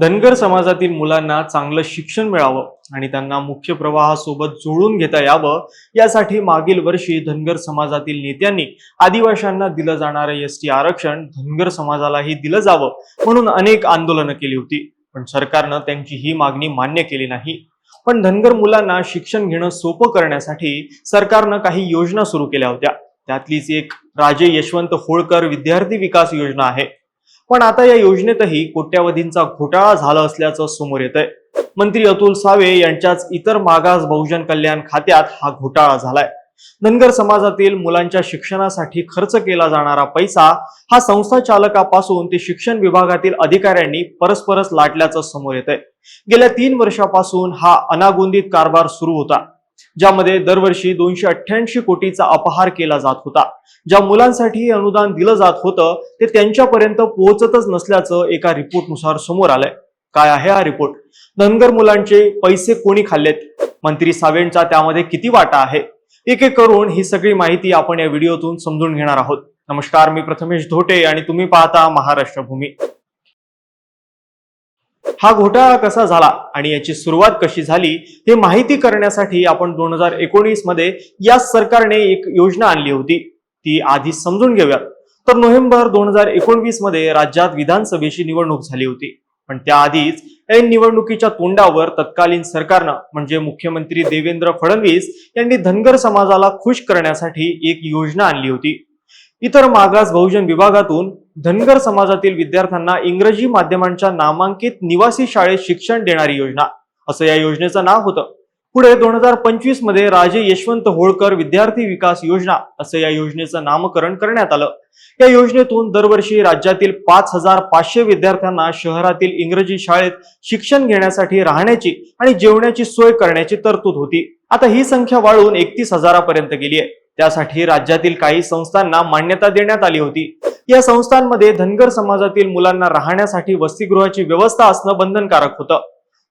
धनगर समाजातील मुलांना चांगलं शिक्षण मिळावं आणि त्यांना मुख्य प्रवाहासोबत जोडून घेता यावं यासाठी मागील वर्षी धनगर समाजातील नेत्यांनी आदिवाशांना दिलं जाणारं एस टी आरक्षण धनगर समाजालाही दिलं जावं म्हणून अनेक आंदोलनं केली होती. पण सरकारनं त्यांची ही मागणी मान्य केली नाही. पण धनगर मुलांना शिक्षण घेणं सोपं करण्यासाठी सरकारनं काही योजना सुरू केल्या होत्या. त्यातलीच एक राजे यशवंत होळकर विद्यार्थी विकास योजना आहे. पण आता या योजनेतही कोट्यावधींचा घोटाळा झाला असल्याचं समोर येत आहे मंत्री अतुल सावे यांच्याच इतर मागास बहुजन कल्याण खात्यात हा घोटाळा झालाय. धनगर समाजातील मुलांच्या शिक्षणासाठी खर्च केला जाणारा पैसा हा संस्था चालकापासून ते शिक्षण विभागातील अधिकाऱ्यांनी परस्परच लाटल्याचं समोर येत आहे गेल्या तीन वर्षापासून हा अनागोंदित कारभार सुरू होता. ज्यामध्ये दरवर्षी दोनशे अठ्ठ्याऐंशी कोटीचा अपहार केला जात होता. ज्या मुलांसाठी हे अनुदान दिलं जात होतं ते त्यांच्यापर्यंत पोहोचतच नसल्याचं एका रिपोर्टनुसार समोर आलंय. काय आहे हा रिपोर्ट? धनगर मुलांचे पैसे कोणी खाल्लेत? मंत्री सावेंचा त्यामध्ये किती वाटा आहे? एक एक करून ही सगळी माहिती आपण या व्हिडिओतून समजून घेणार आहोत. नमस्कार मी प्रथमेश धोटे आणि तुम्ही पाहता महाराष्ट्र भूमी हा घोटाळा कसा झाला आणि याची सुरुवात कशी झाली हे माहिती करण्यासाठी आपण दोन हजार एकोणीसमध्ये या सरकारने एक योजना आणली होती. ती आधी समजून घेऊयात. तर नोव्हेंबर दोन हजार एकोणवीसमध्ये राज्यात विधानसभेची निवडणूक झाली होती. पण त्याआधीच ऐन निवडणुकीच्या तोंडावर तत्कालीन सरकारनं म्हणजे मुख्यमंत्री देवेंद्र फडणवीस यांनी धनगर समाजाला खुश करण्यासाठी एक योजना आणली होती. इतर मागास बहुजन विभागातून धनगर समाजातील विद्यार्थ्यांना इंग्रजी माध्यमांच्या नामांकित निवासी शाळेत शिक्षण देणारी योजना असं या योजनेचं नाव होतं. पुढे दोन हजार पंचवीसमध्ये राजे यशवंत होळकर विद्यार्थी विकास योजना असं या योजनेचं नामकरण करण्यात आलं. या योजनेतून दरवर्षी राज्यातील पाच हजार पाचशे विद्यार्थ्यांना शहरातील इंग्रजी शाळेत शिक्षण घेण्यासाठी राहण्याची आणि जेवण्याची सोय करण्याची तरतूद होती. आता ही संख्या वाढून एकतीस हजारापर्यंत गेली आहे. त्यासाठी राज्यातील काही संस्थांना मान्यता देण्यात आली होती. या संस्थांमध्ये धनगर समाजातील मुलांना राहण्यासाठी वसतिगृहाची व्यवस्था असणं बंधनकारक होतं.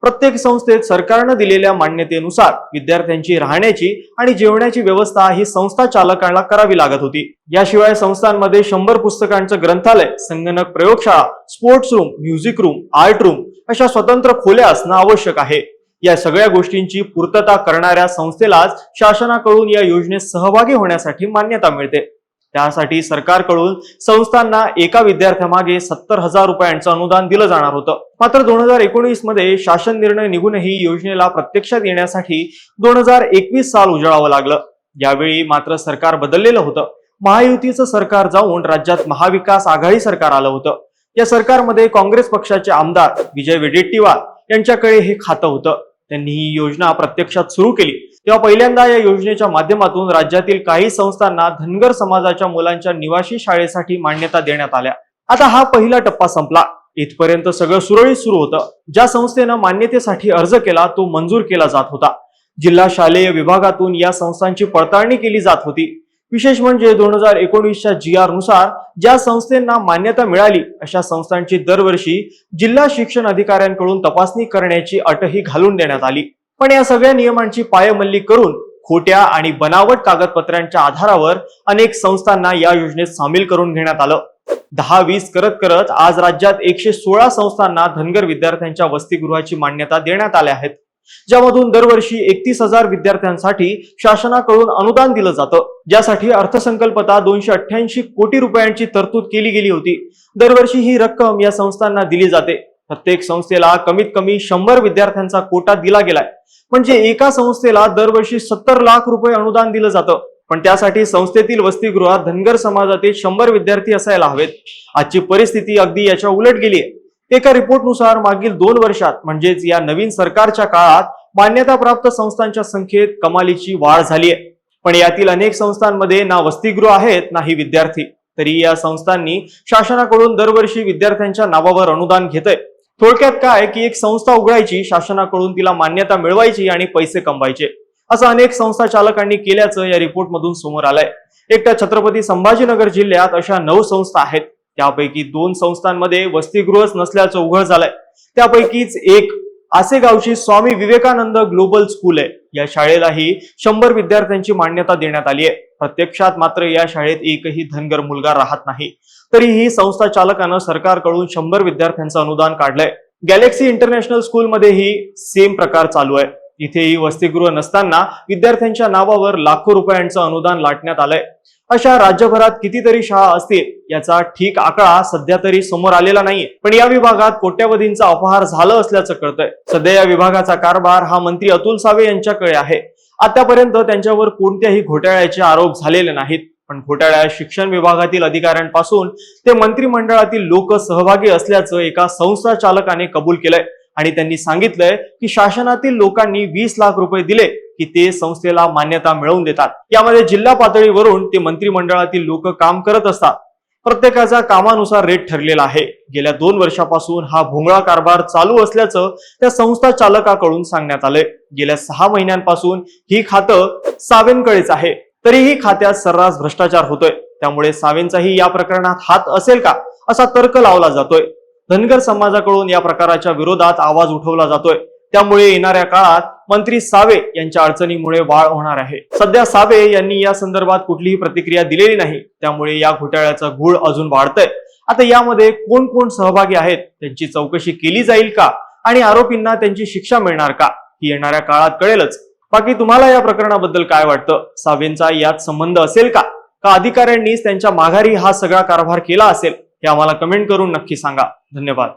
प्रत्येक संस्थेत सरकारनं दिलेल्या मान्यतेनुसार विद्यार्थ्यांची राहण्याची आणि जेवण्याची व्यवस्था ही संस्था चालकांना करावी लागत होती. याशिवाय संस्थांमध्ये शंभर पुस्तकांचं ग्रंथालय संगणक प्रयोगशाळा sports room music room art room अशा स्वतंत्र खोल्या असणं आवश्यक आहे. या सगळ्या गोष्टींची पूर्तता करणाऱ्या संस्थेलाच शासनाकडून या योजनेत सहभागी होण्यासाठी मान्यता मिळते. त्यासाठी सरकारकडून संस्थांना एका विद्यार्थ्यामागे सत्तर हजार रुपयांचं अनुदान दिलं जाणार होतं. मात्र दोन हजार एकोणीसमध्ये शासन निर्णय निघूनही योजनेला प्रत्यक्षात येण्यासाठी दोन हजार एकवीस साल उजळावं लागलं. यावेळी मात्र सरकार बदललेलं होतं. महायुतीचं सरकार जाऊन राज्यात महाविकास आघाडी सरकार आलं होतं. या सरकारमध्ये काँग्रेस पक्षाचे आमदार विजय वेडेट्टीवार यांच्याकडे हे खातं होतं. त्यांनी ही योजना प्रत्यक्षात सुरू केली. तेव्हा पहिल्यांदा या योजनेच्या माध्यमातून राज्यातील काही संस्थांना धनगर समाजाच्या मुलांच्या निवासी शाळेसाठी मान्यता देण्यात आल्या. आता हा पहिला टप्पा संपला. इथपर्यंत सगळं सुरळीत सुरू होतं. ज्या संस्थेनं मान्यतेसाठी अर्ज केला तो मंजूर केला जात होता. जिल्हा शालेय विभागातून या संस्थांची पडताळणी केली जात होती. विशेष म्हणजे दोन हजार एकोणीसच्या जी आरनुसार ज्या संस्थेंना मान्यता मिळाली अशा संस्थांची दरवर्षी जिल्हा शिक्षण अधिकाऱ्यांकडून तपासणी करण्याची अटही घालून देण्यात आली. पण या सगळ्या नियमांची पायमल्ली करून खोट्या आणि बनावट कागदपत्रांच्या आधारावर अनेक संस्थांना या योजनेत सामील करून घेण्यात आलं. दहा वीस करत करत आज राज्यात एकशे सोळा संस्थांना धनगर विद्यार्थ्यांच्या वसतिगृहाची मान्यता देण्यात आल्या आहेत. ज्यामधून दरवर्षी एकतीस हजार विद्यार्थ्यांसाठी शासनाकडून अनुदान दिलं जातं. ज्यासाठी अर्थसंकल्पता दोनशे अठ्ठ्याऐंशी कोटी रुपयांची तरतूद केली गेली होती. दरवर्षी ही रक्कम या संस्थांना दिली जाते. प्रत्येक संस्थेला कमीत कमी शंभर विद्यार्थ्यांचा कोटा दिला गेलाय. म्हणजे एका संस्थेला दरवर्षी सत्तर लाख रुपये अनुदान दिलं जातं. पण त्यासाठी संस्थेतील वसतिगृहात धनगर समाजातील शंभर विद्यार्थी असायला हवेत. आजची परिस्थिती अगदी याच्या उलट गेली आहे एका रिपोर्टनुसार मागील दोन वर्षात म्हणजेच या नवीन सरकारच्या काळात मान्यताप्राप्त संस्थांच्या संख्येत कमालीची वाढ झाली आहे पण यातील अनेक संस्थांमध्ये ना वसतिगृह आहेत नाही विद्यार्थी. तरी या संस्थांनी शासनाकडून दरवर्षी विद्यार्थ्यांच्या नावावर अनुदान घेतय. थोडक्यात काय की एक संस्था उघडायची शासनाकडून तिला मान्यता मिळवायची आणि पैसे कमवायचे. असं अनेक संस्था चालकांनी केल्याचं या रिपोर्टमधून समोर आलंय. एकट्या छत्रपती संभाजीनगर जिल्ह्यात अशा नऊ संस्था आहेत. त्यापैकी दोन संस्थांमध्ये वसतिगृहच नसल्याचं उघड झालंय. त्यापैकीच एक असे गावची स्वामी विवेकानंद ग्लोबल स्कूल आहे. या शाळेलाही शंभर विद्यार्थ्यांची मान्यता देण्यात आली आहे. प्रत्यक्षात मात्र या शाळेत एकही धनगर मुलगा राहत नाही. तरी ही संस्था चालकानं सरकारकडून शंभर विद्यार्थ्यांचं अनुदान काढलंय. गॅलेक्सी इंटरनॅशनल स्कूलमध्येही सेम प्रकार चालू आहे. इथेही वसतिगृह नसताना विद्यार्थ्यांच्या नावावर लाखो रुपयांचं अनुदान लाटण्यात आलंय. अशा राज्यभरात कितीतरी शाळा असतील याचा ठीक आकडा सध्या तरी समोर आलेला नाहीये. पण या विभागात कोट्यवधींचा अपहार झालं असल्याचं कळतंय. सध्या या विभागाचा कारभार हा मंत्री अतुल सावे यांच्याकडे आहे. आतापर्यंत त्यांच्यावर कोणत्याही घोटाळ्याचे आरोप झालेले नाहीत. पण घोटाळ्या शिक्षण विभागातील अधिकाऱ्यांपासून ते मंत्रिमंडळातील लोक सहभागी असल्याचं एका संस्था चालकाने कबूल केलंय. आणि त्यांनी सांगितलंय की शासनातील लोकांनी वीस लाख रुपये दिले की ते संस्थेला मान्यता मिळवून देतात. यामध्ये जिल्हा पातळीवरून ते मंत्रिमंडळातील लोक काम करत असतात. प्रत्येकाचा कामानुसार रेट ठरलेला आहे. गेल्या दोन वर्षापासून हा भोंगळा कारभार चालू असल्याचं त्या संस्था चालकाकडून सांगण्यात आलंय. गेल्या सहा महिन्यांपासून ही खातं सावेंकडेच आहे. तरीही खात्यात सर्रास भ्रष्टाचार होतोय. त्यामुळे सावेंचाही या प्रकरणात हात असेल का असा तर्क लावला जातोय. धनगर समाजाकडून या प्रकाराच्या विरोधात आवाज उठवला जातोय. त्यामुळे येणाऱ्या काळात मंत्री सावे यांच्या अडचणीमुळे वाढ होणार आहे. सध्या सावे यांनी या संदर्भात कुठलीही प्रतिक्रिया दिलेली नाही. त्यामुळे या घोटाळ्याचा घूळ अजून वाढतंय. आता यामध्ये कोण कोण सहभागी आहेत? त्यांची चौकशी केली जाईल का? आणि आरोपींना त्यांची शिक्षा मिळणार का? ही येणाऱ्या काळात कळेलच. बाकी तुम्हाला या प्रकरणाबद्दल काय वाटतं? सावेंचा यात संबंध असेल का? का अधिकाऱ्यांनीच त्यांच्या माघारी हा सगळा कारभार केला असेल? हे आम्हाला कमेंट करून नक्की सांगा. धन्यवाद.